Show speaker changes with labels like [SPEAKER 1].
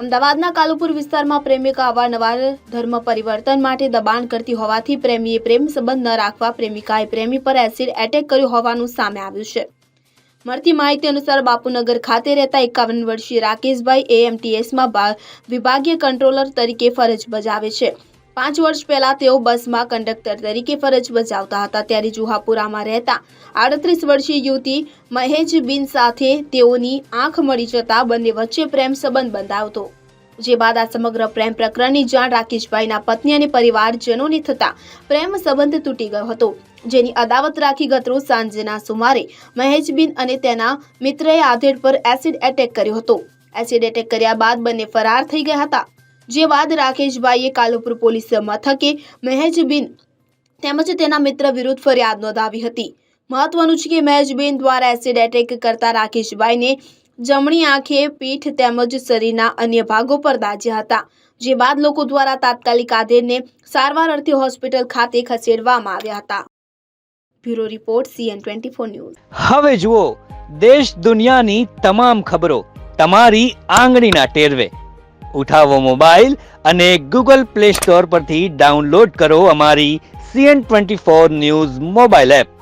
[SPEAKER 1] અમદાવાદના કાલુપુર વિસ્તારમાં પ્રેમિકા અવારનવાર ધર્મ પરિવર્તન માટે દબાણ કરતી હોવાથી પ્રેમીએ પ્રેમ સંબંધ ન રાખવા પ્રેમિકાએ પ્રેમી પર એસિડ એટેક કર્યો હોવાનું સામે આવ્યું છે. મળતી માહિતી અનુસાર બાપુનગર ખાતે રહેતા એકાવન વર્ષીય રાકેશભાઈ એએમટીએસમાં વિભાગીય કંટ્રોલર તરીકે ફરજ બજાવે છે. પાંચ વર્ષ પહેલા તેઓ બસમાં કંડક્ટર તરીકે ફરજ બજાવતા હતા. ત્યારે જુહાપુરામાં રહેતા આડત્રીસ વર્ષીય યુવતી મહેજબીન સાથે તેઓની આંખ મળી જતા બંને વચ્ચે પ્રેમ સંબંધ બંધાયો હતો. જે બાદ આ સમગ્ર પ્રેમ પ્રકરણની જાણ રાકેશભાઈના પત્ની અને પરિવારજનોને થતા પ્રેમ સંબંધ તૂટી ગયો હતો. જેની અદાવત રાખી ગતરો સાંજના સુમારે મહેજબીન અને તેના મિત્રએ આધેડ પર એસિડ એટેક કર્યો હતો. એસિડ એટેક કર્યા બાદ બંને ફરાર થઈ ગયા હતા. જે બાદ રાકેશભાઈએ કાલુપુર પોલીસ મથકે મહેજબીન તેમજ તેના મિત્ર વિરુદ્ધ ફરિયાદ નોંધાવી હતી. મહત્વનું છે કે મહેજબીન દ્વારા એસિડ એટેક કરતા રાકેશભાઈને જમણી આંખે પીઠ તેમજ શરીરના અન્ય ભાગો પર દાઝ્યા હતા, જે બાદ લોકો દ્વારા તાત્કાલિક આધેરને સારવાર અર્થે હોસ્પિટલ ખાતે ખસેડવામાં આવ્યા હતા. Bureau report, CN twenty four news.
[SPEAKER 2] હવે જુઓ, દેશ દુનિયાની તમામ ખબરો તમારી આંગળીના ટેરવે. ઉઠાવો મોબાઈલ અને ગૂગલ પ્લે સ્ટોર પરથી ડાઉનલોડ કરો અમારી CN twenty four news mobile app.